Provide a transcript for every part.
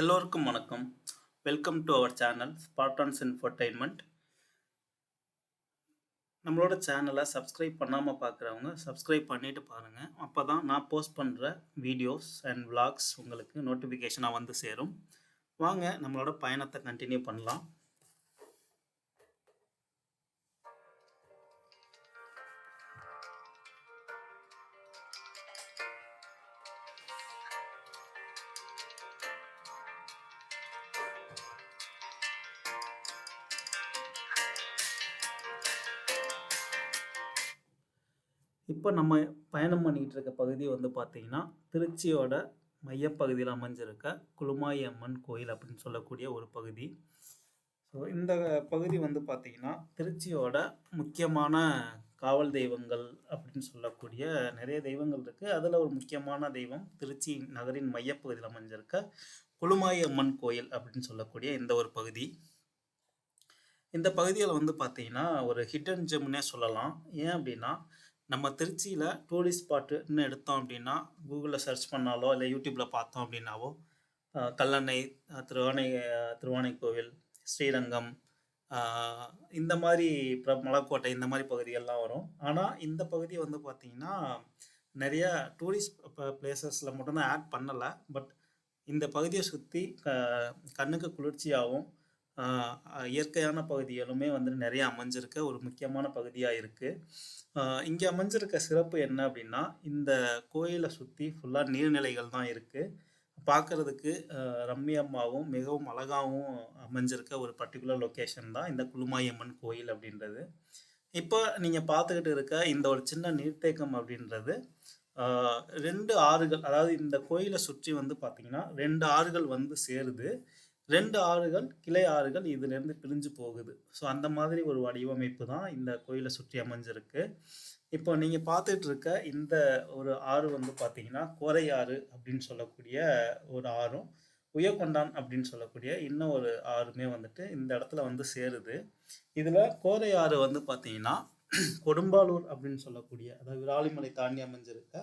எல்லோருக்கும் வணக்கம். Welcome to our channel Spartans infotainment நம்மளோட சேனலை சப்ஸ்கிரைப் பண்ணாமல் பார்க்குறவங்க சப்ஸ்கிரைப் பண்ணிவிட்டு பாருங்கள் அப்போ தான் நான் போஸ்ட் பண்ணுற வீடியோஸ் அண்ட் விளாக்ஸ் உங்களுக்கு நோட்டிஃபிகேஷனாக வந்து சேரும். வாங்க நம்மளோட பயணத்தை கண்டினியூ பண்ணலாம். இப்போ நம்ம பயணம் பண்ணிக்கிட்டு இருக்க பகுதி வந்து பார்த்தீங்கன்னா திருச்சியோட மையப்பகுதியில் அமைஞ்சிருக்க குளுமாயி அம்மன் கோயில் அப்படின்னு சொல்லக்கூடிய ஒரு பகுதி. ஸோ இந்த பகுதி வந்து பார்த்தீங்கன்னா திருச்சியோட முக்கியமான காவல் தெய்வங்கள் அப்படின்னு சொல்லக்கூடிய நிறைய தெய்வங்கள் இருக்குது அதில் ஒரு முக்கியமான தெய்வம் திருச்சி நகரின் மையப்பகுதியில் அமைஞ்சிருக்க குளுமாயி அம்மன் கோயில் அப்படின்னு சொல்லக்கூடிய இந்த ஒரு பகுதி. இந்த பகுதியில் வந்து பார்த்திங்கன்னா ஒரு ஹிடன் ஜெம்னே சொல்லலாம். ஏன் அப்படின்னா நம்ம திருச்சியில் டூரிஸ்ட் ஸ்பாட்டுன்னு எடுத்தோம் அப்படின்னா கூகுளில் சர்ச் பண்ணாலோ இல்லை யூடியூப்பில் பார்த்தோம் அப்படின்னாவோ கல்லணை திருவானை திருவானை கோவில் திருவானைக்கோவில் ஸ்ரீரங்கம் இந்த மாதிரி மலைக்கோட்டை இந்த மாதிரி பகுதிகள்லாம் வரும். ஆனால் இந்த பகுதி வந்து பார்த்திங்கன்னா நிறைய டூரிஸ்ட் பிளேசஸில் மட்டும்தான் ஆட் பண்ணலை. பட் இந்த பகுதியை சுற்றி க கண்ணுக்கு குளிர்ச்சியாகவும் இயற்கையான பகுதிகளுமே வந்து நிறைய அமைஞ்சிருக்க ஒரு முக்கியமான பகுதியாக இருக்குது இங்கே அமைஞ்சிருக்க சிறப்பு என்ன அப்படின்னா இந்த கோயிலை சுற்றி ஃபுல்லாக நீர்நிலைகள் தான் இருக்குது பார்க்குறதுக்கு ரம்மியம்மாவும் மிகவும் அழகாகவும் அமைஞ்சிருக்க ஒரு பர்டிகுலர் லொக்கேஷன் தான் இந்த குளுமாயம்மன் கோயில் அப்படின்றது. இப்போ நீங்கள் பார்த்துக்கிட்டு இருக்க இந்த ஒரு சின்ன நீர்த்தேக்கம் அப்படின்றது ரெண்டு ஆறுகள் அதாவது இந்த கோயிலை சுற்றி வந்து பார்த்திங்கன்னா ரெண்டு ஆறுகள் வந்து சேருது. ரெண்டு ஆறுகள் கிளை ஆறுகள் இதுலேருந்து பிரிஞ்சு போகுது. ஸோ அந்த மாதிரி ஒரு வடிவமைப்பு தான் இந்த கோயிலை சுற்றி அமைஞ்சிருக்கு. இப்போ நீங்கள் பார்த்துட்டு இருக்க இந்த ஒரு ஆறு வந்து பார்த்தீங்கன்னா கோரை ஆறு அப்படின்னு சொல்லக்கூடிய ஒரு ஆறும் உயர்கொண்டான் அப்படின்னு சொல்லக்கூடிய இன்னும் ஒரு ஆறுமே வந்துட்டு இந்த இடத்துல வந்து சேருது. இதில் கோரை ஆறு வந்து பார்த்தீங்கன்னா கொடும்பாலூர் அப்படின்னு சொல்லக்கூடிய அதாவது விராலிமலை தாண்டி அமைஞ்சிருக்க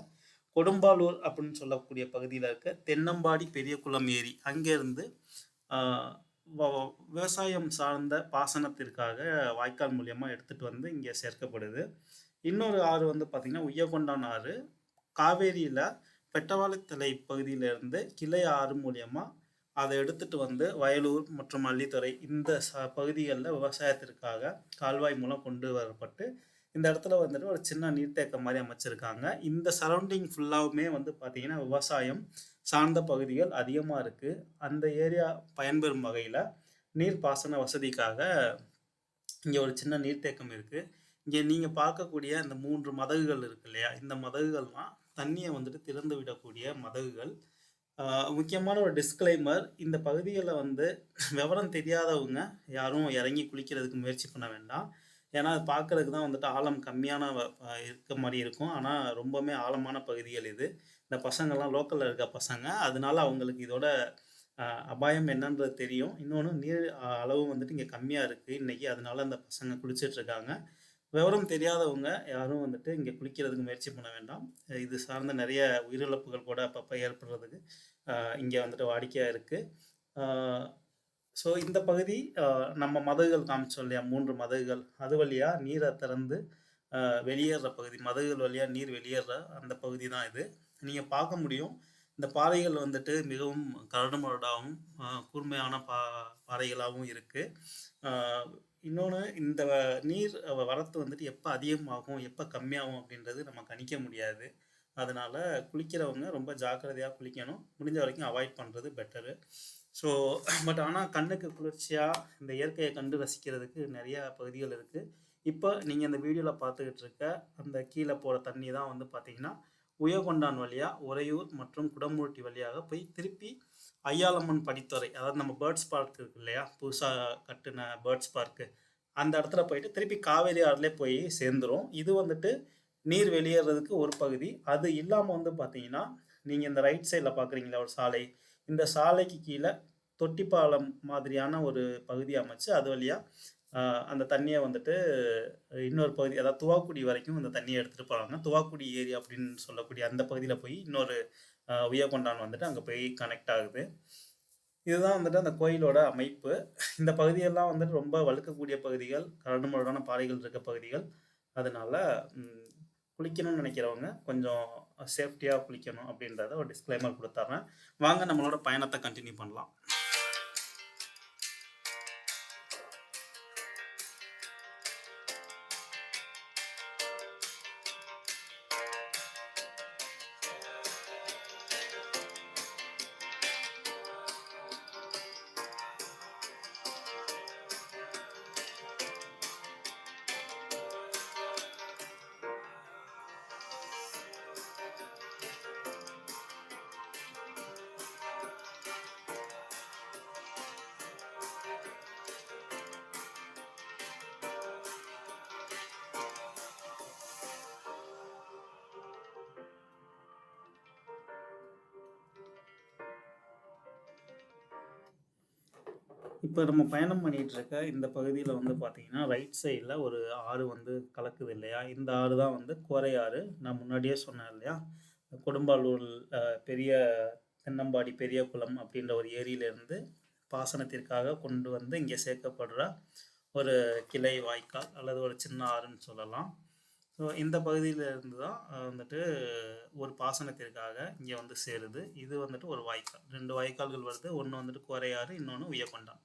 கொடும்பாலூர் அப்படின்னு சொல்லக்கூடிய பகுதியில் இருக்க தென்னம்பாடி பெரியகுளம் ஏரி அங்கேருந்து வ- விவசாயம் சார்ந்த பாசனத்திற்காக வாய்க்கால் மூலியமாக எடுத்துகிட்டு வந்து இங்கே சேர்க்கப்படுது. இன்னொரு ஆறு வந்து பார்த்திங்கன்னா உய்யகொண்டான் ஆறு. காவேரியில் பெட்டவாளத்தலை பகுதியிலேருந்து கிளை ஆறு மூலியமாக அதை எடுத்துட்டு வந்து வயலூர் மற்றும் அள்ளித்துறை இந்த ச பகுதிகளில் விவசாயத்திற்காக கால்வாய் மூலம் கொண்டு வரப்பட்டு இந்த இடத்துல வந்துட்டு ஒரு சின்ன நீர்த்தேக்கம் மாதிரி அமைச்சிருக்காங்க. இந்த சரௌண்டிங் ஃபுல்லாவுமே வந்து பார்த்திங்கன்னா விவசாயம் சார்ந்த பகுதிகள் அதிகமாக இருக்குது அந்த ஏரியா பயன்பெறும் வகையில் நீர்ப்பாசன வசதிக்காக இங்கே ஒரு சின்ன நீர்த்தேக்கம் இருக்குது இங்கே நீங்கள் பார்க்கக்கூடிய இந்த மூன்று மதகுகள் இருக்கு இல்லையா? இந்த மதகுகள்லாம் தண்ணியை வந்துட்டு திறந்து விடக்கூடிய மதகுகள். முக்கியமான ஒரு டிஸ்க்ளைமர் இந்த பகுதிகளில் வந்து விவரம் தெரியாதவங்க யாரும் இறங்கி குளிக்கிறதுக்கு முயற்சி பண்ண வேண்டாம். ஏன்னா அது பார்க்கறதுக்கு தான் வந்துட்டு ஆழம் கம்மியான இருக்க மாதிரி இருக்கும். ஆனால் ரொம்பவுமே ஆழமான பகுதிகள் இது. இந்த பசங்கள்லாம் லோக்கலில் இருக்க பசங்க. அதனால அவங்களுக்கு இதோட அபாயம் என்னன்றது தெரியும். இன்னொன்று நீர் அளவு வந்துட்டு இங்கே கம்மியாக இருக்குது இன்றைக்கி அதனால அந்த பசங்க குளிச்சிட்ருக்காங்க. விவரம் தெரியாதவங்க யாரும் வந்துட்டு இங்கே குளிக்கிறதுக்கு முயற்சி பண்ண வேண்டாம். இது சார்ந்த நிறைய உயிரிழப்புகள் கூட அப்பப்போ ஏற்படுறதுக்கு இங்கே வந்துட்டு வாடிக்கையாக இருக்குது ஸோ இந்த பகுதி நம்ம மதகுகள் காமிச்சோம் இல்லையா? மூன்று மதகுகள். அது வழியாக நீரை திறந்து வெளியேற பகுதி. மதகுகள் வழியாக நீர் வெளியேற அந்த பகுதி தான் இது. நீங்கள் பார்க்க முடியும். இந்த பாறைகள் வந்துட்டு மிகவும் கரடுமுரடாகவும் கூர்மையான பா பாறைகளாகவும் இருக்குது இன்னொன்று இந்த வ- நீர் வரத்து வந்துட்டு எப்போ அதிகமாகும் எப்போ கம்மியாகும் அப்படின்றது நம்ம கணிக்க முடியாது. அதனால் குளிக்கிறவங்க ரொம்ப ஜாக்கிரதையாக குளிக்கணும். முடிஞ்ச வரைக்கும் அவாய்ட் பண்ணுறது பெட்டரு. ஸோ பட் ஆனால் கண்ணுக்கு குளிர்ச்சியாக இந்த இயற்கையை கண்டு ரசிக்கிறதுக்கு நிறையா பகுதிகள் இருக்குது இப்போ நீங்கள் இந்த வீடியோவில் பார்த்துக்கிட்டு இருக்க அந்த கீழே போகிற தண்ணி தான் வந்து பார்த்தீங்கன்னா உயர்கொண்டான் வழியாக உறையூர் மற்றும் குடமுருட்டி வழியாக போய் திருப்பி ஐயாலம்மன் படித்துறை அதாவது நம்ம பேர்ட்ஸ் பார்க் இருக்கு இல்லையா? புதுசாக கட்டின பேர்ட்ஸ் பார்க்கு. அந்த இடத்துல போயிட்டு திருப்பி காவேரி ஆறுலேயே போய் சேர்ந்துரும். இது வந்துட்டு நீர் வெளியேறதுக்கு ஒரு பகுதி. அது இல்லாமல் வந்து பார்த்தீங்கன்னா நீங்கள் இந்த ரைட் சைடில் பார்க்குறீங்களா ஒரு சாலை. இந்த சாலைக்கு கீழே தொட்டிப்பாலம் மாதிரியான ஒரு பகுதி அமைச்சு அது வழியாக அந்த தண்ணியை வந்துட்டு இன்னொரு பகுதி அதாவது துவாக்குடி வரைக்கும் அந்த தண்ணியை எடுத்துகிட்டு போகிறாங்க துவாக்குடி ஏரி அப்படின்னு சொல்லக்கூடிய அந்த பகுதியில் போய் இன்னொரு உயர்கொண்டான் வந்துட்டு அங்கே போய் கனெக்ட் ஆகுது இதுதான் வந்துட்டு அந்த கோயிலோட அமைப்பு. இந்த பகுதியெல்லாம் வந்துட்டு ரொம்ப வழுக்கக்கூடிய பகுதிகள், கரடுமுரடான பாறைகள் இருக்க பகுதிகள். அதனால குளிக்கணும்னு நினைக்கிறவங்க கொஞ்சம் சேஃப்டியாக குளிக்கணும் அப்படின்றத ஒரு டிஸ்க்ளைமர் குடுத்துர்றேன். வாங்க நம்மளோட பயணத்தை கண்டினியூ பண்ணலாம். இப்போ நம்ம பயணம் பண்ணிகிட்டு இருக்க இந்த பகுதியில் வந்து பார்த்தீங்கன்னா, ரைட் சைடில் ஒரு ஆறு வந்து கலக்குது இல்லையா? இந்த ஆறு தான் வந்து கோரை ஆறு. நான் முன்னாடியே சொன்னேன் இல்லையா? கொடும்பாலூர் பெரிய தென்னம்பாடி பெரிய குளம் அப்படின்ற ஒரு ஏரியிலேருந்து பாசனத்திற்காக கொண்டு வந்து இங்கே சேர்க்கப்படுற ஒரு கிளை வாய்க்கால் அல்லது ஒரு சின்ன ஆறுன்னு சொல்லலாம். ஸோ இந்த பகுதியிலேருந்து தான் வந்துட்டு ஒரு பாசனத்திற்காக இங்கே வந்து சேருது. இது வந்துட்டு ஒரு வாய்க்கால். ரெண்டு வாய்க்கால்கள் வருது. ஒன்று வந்துட்டு கோரை ஆறு, உயக்கொண்டான்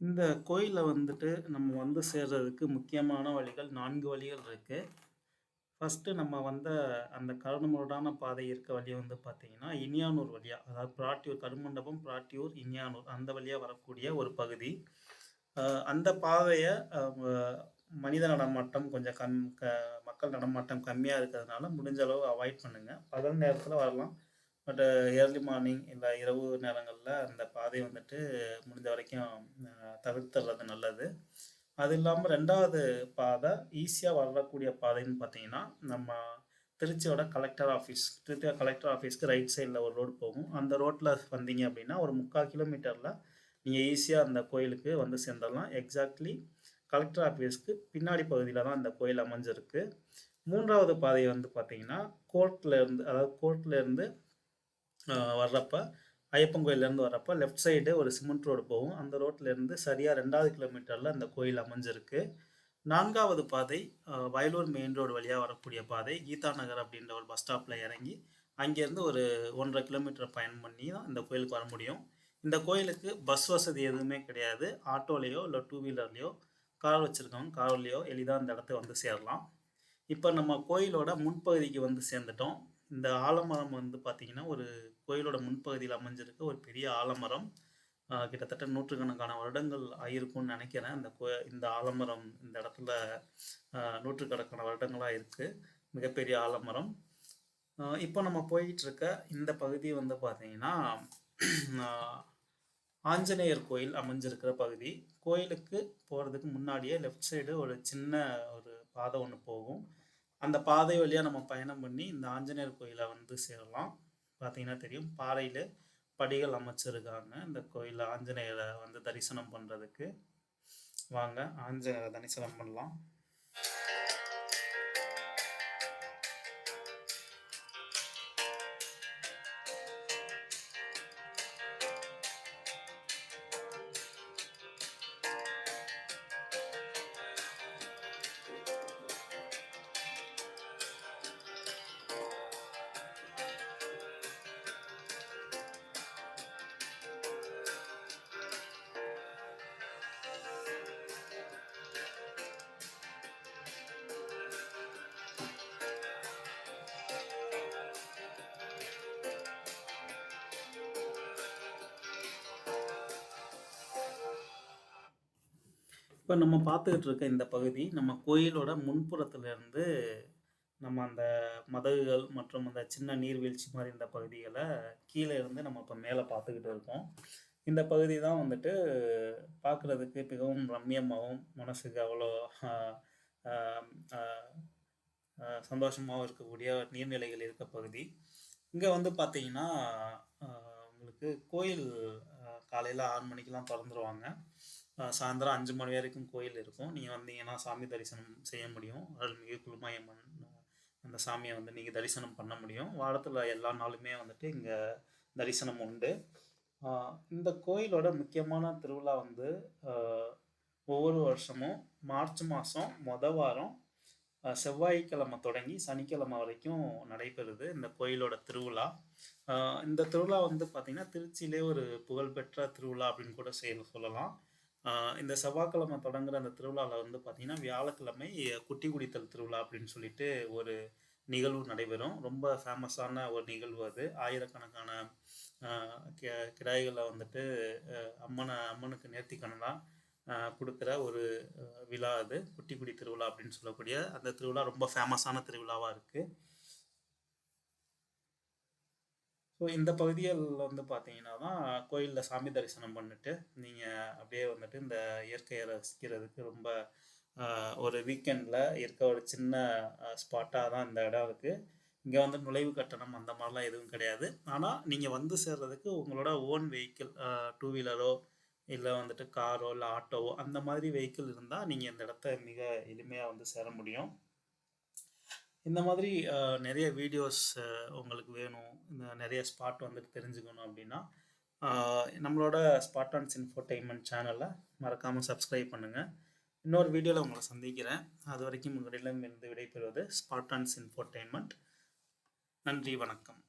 இந்த கோயிலில் வந்துட்டு நம்ம வந்து சேர்றதுக்கு முக்கியமான வழிகள் நான்கு வழிகள் இருக்குது ஃபஸ்ட்டு நம்ம வந்த அந்த கரடுமுரடான பாதை இருக்க வழி வந்து பார்த்தீங்கன்னா, இனியானூர் வழியாக அதாவது பிராட்டியூர் கருமண்டபம், பிராட்டியூர், இனியானூர் அந்த வழியாக வரக்கூடிய ஒரு பகுதி. அந்த பாதையை மனித நடமாட்டம் கொஞ்சம் கம் க மக்கள் நடமாட்டம் கம்மியாக இருக்கிறதுனால, முடிஞ்ச அளவு அவாய்ட் பண்ணுங்கள் பகல் நேரத்தில் வரலாம். பட் ஏர்லி மார்னிங் இல்லை இரவு நேரங்களில் அந்த பாதை வந்துட்டு முடிஞ்ச வரைக்கும் தவிர்த்துறது நல்லது. அது இல்லாமல் ரெண்டாவது பாதை ஈஸியாக வரக்கூடிய பாதைன்னு பார்த்தீங்கன்னா, நம்ம திருச்சியோட கலெக்டர் ஆஃபீஸ் திருச்சியோட கலெக்டர் ஆஃபீஸ்க்கு ரைட் சைடில் ஒரு ரோடு போகும். அந்த ரோட்டில் வந்தீங்க அப்படின்னா, ஒரு முக்கால் கிலோமீட்டரில் நீங்கள் ஈஸியாக அந்த கோயிலுக்கு வந்து சேர்ந்துடலாம் எக்ஸாக்ட்லி கலெக்டர் ஆஃபீஸ்க்கு பின்னாடி பகுதியில் தான் இந்த கோயில் அமைஞ்சிருக்கு. மூன்றாவது பாதை வந்து பார்த்தீங்கன்னா, கோர்ட்லேருந்து அதாவது கோர்ட்டில் இருந்து வர்றப்ப ஐயப்பன் கோயிலேருந்து வர்றப்ப லெஃப்ட் சைடு ஒரு சிமெண்ட் ரோடு போகும். அந்த ரோட்லேருந்து சரியாக ரெண்டாவது கிலோமீட்டரில் அந்த கோயில் அமைஞ்சிருக்கு. நான்காவது பாதை வயலூர் மெயின் ரோடு வழியாக வரக்கூடிய பாதை. கீதா நகர் அப்படின்ற ஒரு பஸ் ஸ்டாப்பில் இறங்கி, அங்கேருந்து ஒரு 1 1/2 கிலோமீட்டர் பயணம் பண்ணி தான் இந்த கோயிலுக்கு வர முடியும். இந்த கோயிலுக்கு பஸ் வசதி எதுவுமே கிடையாது. ஆட்டோலேயோ இல்லை டூ வீலர்லேயோ கார் வச்சுருக்கவங்க கார்லேயோ எளிதாக இந்த இடத்த வந்து சேரலாம். இப்போ நம்ம கோயிலோட முன்பகுதிக்கு வந்து சேர்ந்துட்டோம். இந்த ஆலமரம் வந்து பார்த்தீங்கன்னா, ஒரு கோயிலோட முன்பகுதியில் அமைஞ்சிருக்க ஒரு பெரிய ஆலமரம். கிட்டத்தட்ட நூற்றுக்கணக்கான வருடங்கள் ஆயிருக்கும்னு நினைக்கிறேன். இந்த கோ இந்த ஆலமரம் இந்த இடத்துல நூற்றுக்கணக்கான வருடங்களாக இருக்குது மிகப்பெரிய ஆலமரம். இப்போ நம்ம போயிட்டுருக்க இந்த பகுதி வந்து பார்த்தீங்கன்னா, ஆஞ்சநேயர் கோயில் அமைஞ்சிருக்கிற பகுதி. கோயிலுக்கு போகிறதுக்கு முன்னாடியே லெஃப்ட் சைடு ஒரு சின்ன ஒரு பாதை ஒன்று போகும். அந்த பாதை வழியாக நம்ம பயணம் பண்ணி இந்த ஆஞ்சநேயர் கோயிலை வந்து சேரலாம். பார்த்தீங்கன்னா தெரியும். பாறையில் படிகள் அமைச்சிருக்காங்க. இந்த கோயிலில் ஆஞ்சநேயரை வந்து தரிசனம் பண்ணுறதுக்கு வாங்க ஆஞ்சநேயரை தரிசனம் பண்ணலாம். இப்போ நம்ம பார்த்துக்கிட்டு இருக்க இந்த பகுதி, நம்ம கோயிலோட முன்புறத்துல இருந்து நம்ம அந்த மதகுகள் மற்றும் அந்த சின்ன நீர்வீழ்ச்சி மாதிரி இந்த பகுதிகளை கீழே இருந்து நம்ம இப்போ மேலே பார்த்துக்கிட்டு இருக்கோம். இந்த பகுதி தான் வந்துட்டு பார்க்குறதுக்கு மிகவும் ரம்மியமாகவும் மனசுக்கு அவ்வளோ சந்தோஷமாகவும் இருக்கக்கூடிய நீர்நிலைகள் இருக்க பகுதி. இங்கே வந்து பார்த்தீங்கன்னா உங்களுக்கு கோயில் காலையில் ஆறு மணிக்கெலாம் திறந்துருவாங்க. சாயந்தரம் அஞ்சு மணி வரைக்கும் கோயில் இருக்கும். நீங்கள் வந்தீங்கன்னா சாமி தரிசனம் செய்ய முடியும். அருள்மிகு குழுமாயம்மன் அந்த சாமியை வந்து நீங்கள் தரிசனம் பண்ண முடியும். வாரத்தில் எல்லா நாளுமே வந்துட்டு இங்கே தரிசனம் உண்டு. இந்த கோயிலோட முக்கியமான திருவிழா வந்து ஒவ்வொரு வருஷமும் மார்ச் மாதம் மொத வாரம் செவ்வாய்க்கிழமை தொடங்கி சனிக்கிழமை வரைக்கும் நடைபெறுது இந்த கோயிலோட திருவிழா. இந்த திருவிழா வந்து பார்த்திங்கன்னா திருச்சியிலே ஒரு புகழ்பெற்ற திருவிழா அப்படின்னு கூட செய்ய சொல்லலாம். இந்த செவ்வாய்க்கிழமை தொடங்குற அந்த திருவிழாவில் வந்து பார்த்திங்கன்னா வியாழக்கிழமை குட்டி குடித்தல் திருவிழா அப்படின்னு சொல்லிட்டு ஒரு நிகழ்வு நடைபெறும். ரொம்ப ஃபேமஸான ஒரு நிகழ்வு அது. ஆயிரக்கணக்கான கிடாய்களை வந்துட்டு அம்மனை அம்மனுக்கு நேர்த்திக்கணலாக கொடுக்குற ஒரு விழா அது. குட்டிக்குடி திருவிழா அப்படின்னு சொல்லக்கூடிய அந்த திருவிழா ரொம்ப ஃபேமஸான திருவிழாவாக இருக்குது ஸோ இந்த பகுதிகள் வந்து பார்த்தீங்கன்னா தான் கோயிலில் சாமி தரிசனம் பண்ணிட்டு நீங்கள் அப்படியே வந்துட்டு இந்த இயற்கையை ரசிக்கிறதுக்கு ரொம்ப ஒரு வீக்கெண்டில் இருக்க ஒரு சின்ன ஸ்பாட்டாக தான் இந்த இடம் இருக்குது இங்கே வந்து நுழைவு கட்டணம் அந்த மாதிரிலாம் எதுவும் கிடையாது. ஆனால் நீங்கள் வந்து சேர்றதுக்கு உங்களோட ஓன் வெஹிக்கிள் டூ வீலரோ இல்லை வந்துட்டு காரோ இல்லை ஆட்டோவோ அந்த மாதிரி வெஹிக்கிள் இருந்தால் நீங்கள் இந்த இடத்த மிக எளிமையாக வந்து சேர முடியும். இந்த மாதிரி நிறைய வீடியோஸ் உங்களுக்கு வேணும். இந்த நிறைய ஸ்பாட் வந்துட்டு தெரிஞ்சுக்கணும் அப்படின்னா நம்மளோட ஸ்பாட் ஆன்ஸ் இன்ஃபோர்டைன்மெண்ட் சேனலை மறக்காமல் சப்ஸ்கிரைப் பண்ணுங்கள் இன்னொரு வீடியோவில் உங்களை சந்திக்கிறேன். அது வரைக்கும் உங்களிடமிருந்து விடைபெறுவது ஸ்பாட்டான்ஸ் இன்ஃபோர்டைன்மெண்ட் நன்றி வணக்கம்.